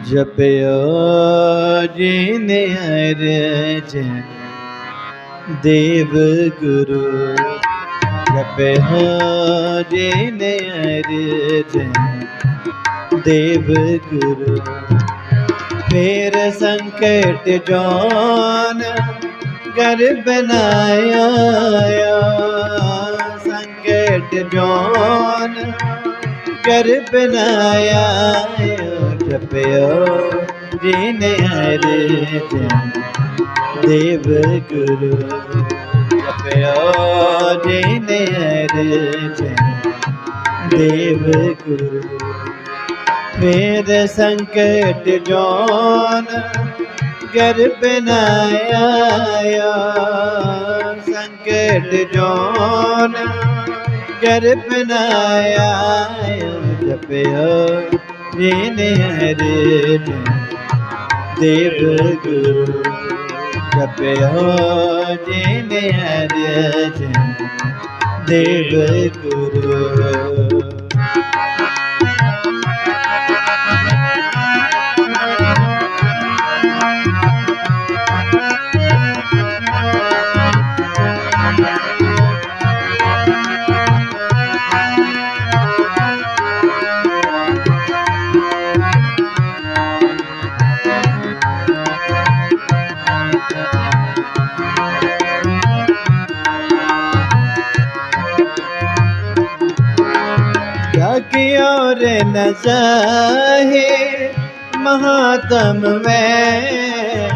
ਜਪਿਓ ਜਿਨ ਅਰਜਨ ਦੇਵ ਗੁਰੂ ਜਪਿਓ ਜਿਨ ਅਰਜਨ ਦੇਵ ਗੁਰੂ ਫੇਰ ਸੰਕਟ ਜੋਨ ਕਰ ਬਨਾਇਆ ਸੰਕਟ ਜੋਨ ਕਰ ਬਨਾਇਆ ਜਪਿਓ ਜਿਨ ਹਰ ਜਨ ਦੇਵ ਗੁਰੂ। ਜਪਿਓ ਜਿਨ ਹਰ ਦੇਵ ਗੁਰੂ। ਫੇਰ ਸੰਕਟ ਜੋਨ ਕਰ ਬਨਾਇਆ ਸੰਕਟ ਜੋਨ ਕਰ ਬਨਾਇਆ ਜਪਿਓ ਜਿਨ ਹਰ ਦੇਵ ਗੁਰੂ ਜਪਿਓ ਜਿਨ ਹਰ ਦੇਵ ਗੁਰੂ न चाहे महात्म में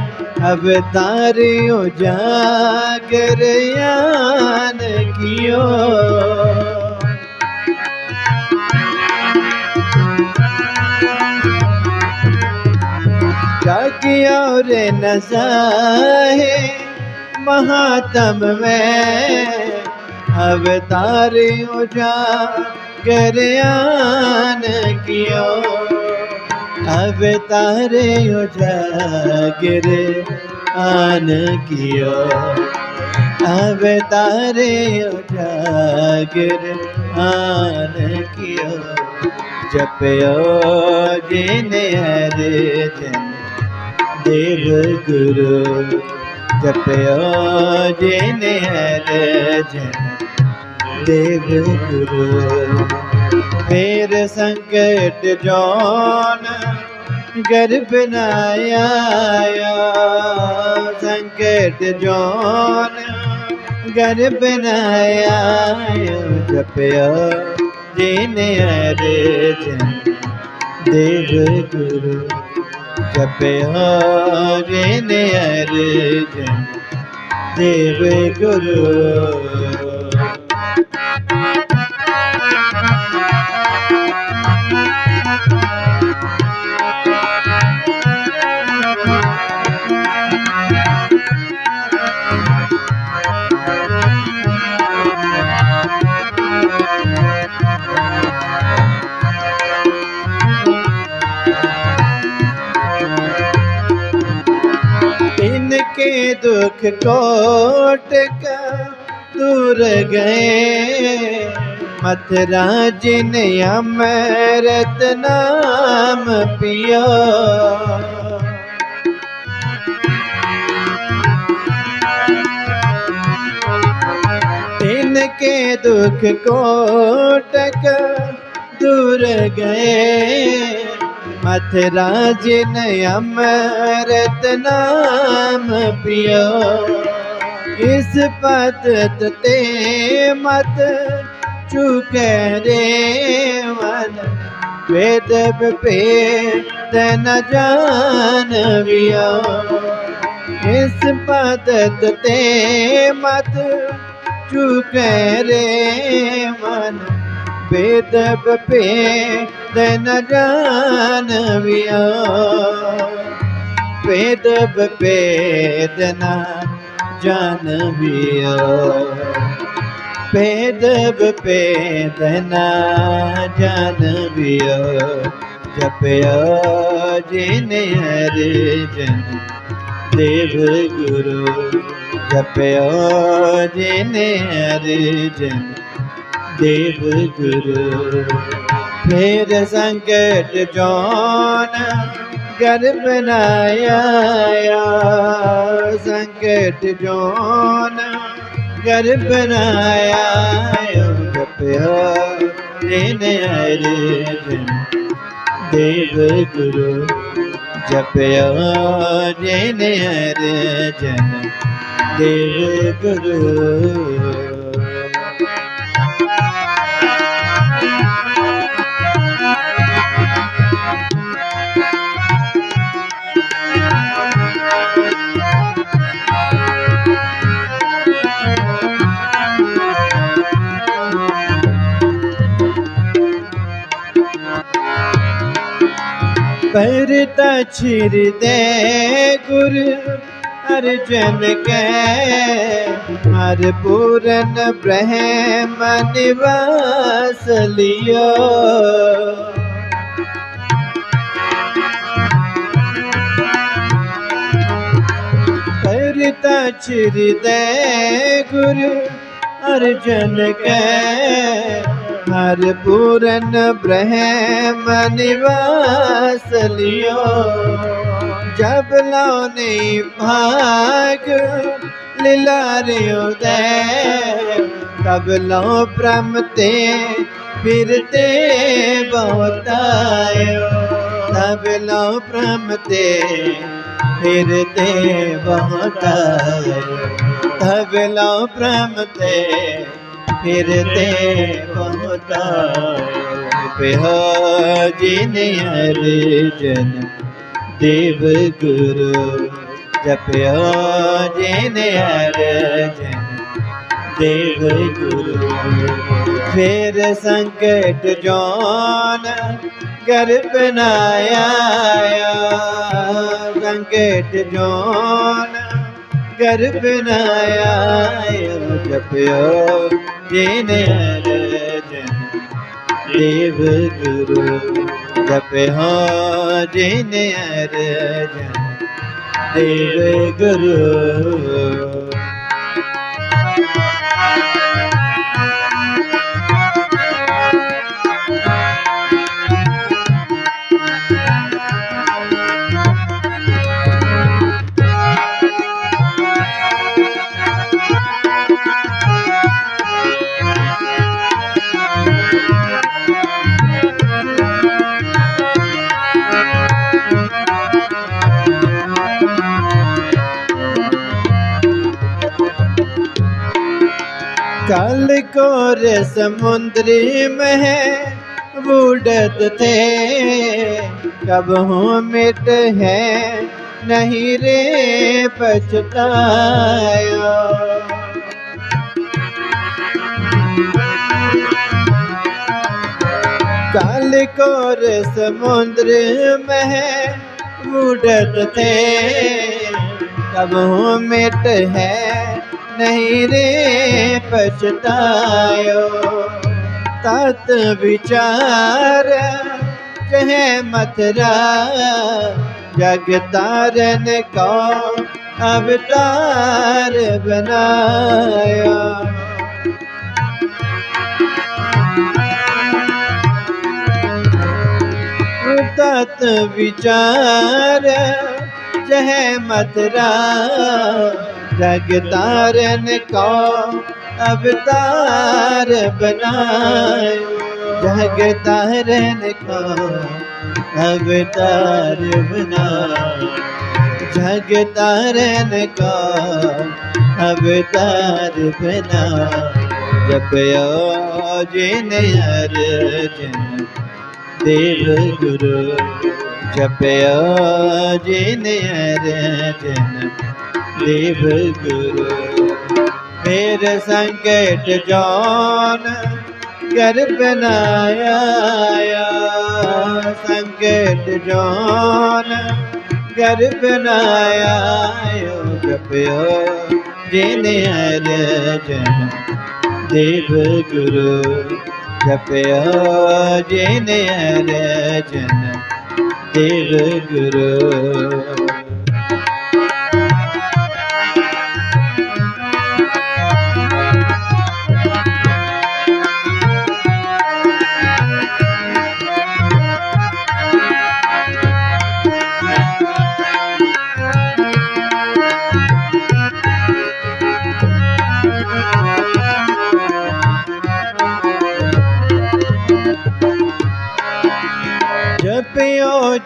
अब तारियो जागर यान कियो। और न चाहे महात्म में अब तारियो जा करयान कियो। अब तारे जागर आन कियो। अब तारे जागर आन कियो। जपयो जिन हर जन देव गुरु। जपयो जिन हर जन देव गुरु फिर संकट जौन गर्भ बनाया संकट जौन गर्भ बनाया जपया जिन अर्जन देव गुरु जपया जिन अर्जन देव गुरु। इनके दुख कोट का दूर गए। मथुरा जिन अमृत नाम पियो। इनके दुख कोटक दूर गए। मथुरा जिन अमृत नाम पियो इस पद ते मत चुके रे मन वेद पे न जान वियो। इस पद ते मत चुके रे मन वेद पे न जान वियो। वेद पे न जान पेदना जानवियो जपयो जिन हर जन देव गुरु। जपयो जिन हर जन देव गुरु। फिर संकट जौन घर बनाया। संकट जोन घर बनाया। जपया देव गुरु जपया जन जन देव गुरु परता छिर दे गुरु। अर्जन के हर पूरन ब्रह्म निवास लियो। छिर दे गुरु। अर्जन के हर पूरन ब्रह्म निवास लियो। जब लौने भाग, लीला दे तब लो भ्रमते फिरते बहुतायो। तब लो भ्रमते फिरते बहुतायो। तब लो भ्रमते फिरते पहुँचा जिन अर्जन देव गुरु जपया जिन अर्जन देव गुरु। फिर संकट जौन कर बनाया संकट जौन कर बनाया जपया जिन जन देव गुरु जप हो जिन जन देव गुरु कल को रे समुद्री में बूढ़त थे। कब हूँ मिट है, नहीं रे पछताया। काल को रे समुद्र में बूढ़त थे। कब हूँ मिट है नहीं रे पछतायो। तत विचार कहे मथरा जग तारन को अवतार बनाया। तत विचार जह मथरा जग तारन को अवतार बनाए? जग तारन को अवतार बनाए? जग तारन को अवतार बना जपयो जिन अर्जन देव गुरु जपयो जिन अर्जन ਦੇਵ ਗੁਰੂ, ਫੇਰ ਸੰਕਟ ਜਾਨ ਗਰਬ ਨਾਇਆ ਸੰਕਟ ਜਾਨ ਗਰਬ ਨਾਇਆ ਜਪਿਓ ਜਿਨੇ ਹਰ ਜਨ ਦੇਵ ਗੁਰੂ, ਜਪਿਓ ਜਿਨੇ ਹਰ ਜਨ ਦੇਵ ਗੁਰੂ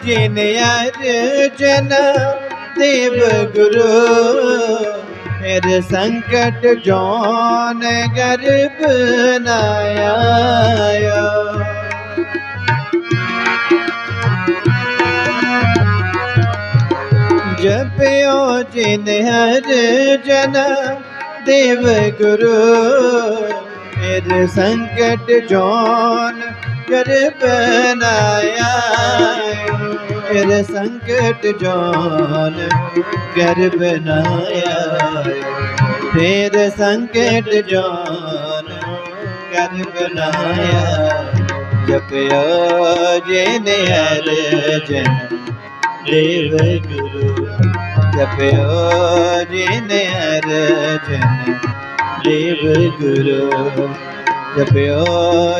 ਜਿਨ ਅਰਜਨ ਦੇਵ ਗੁਰੂ ਫਿਰ ਸੰਕਟ ਜੋਨ ਗਰਬ ਨਾ ਆਇਆ ਜਪਿਓ ਜਿਨ ਹਰ ਜਨ ਦੇਵ मेरे संकट जोन कर बनाया। मेरे संकट जोन कर बनाया। तेरे संकट जोन कर बनाया। जपयो जिन हर जन देव गुरु जपयो जिन हर जन ਦੇਵ ਗੁਰੂ ਜਪਿਓ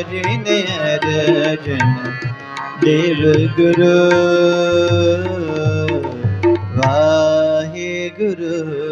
ਜਿਨੇ ਰਜਨ ਦੇਵ ਗੁਰੂ। ਵਾਹਿਗੁਰੂ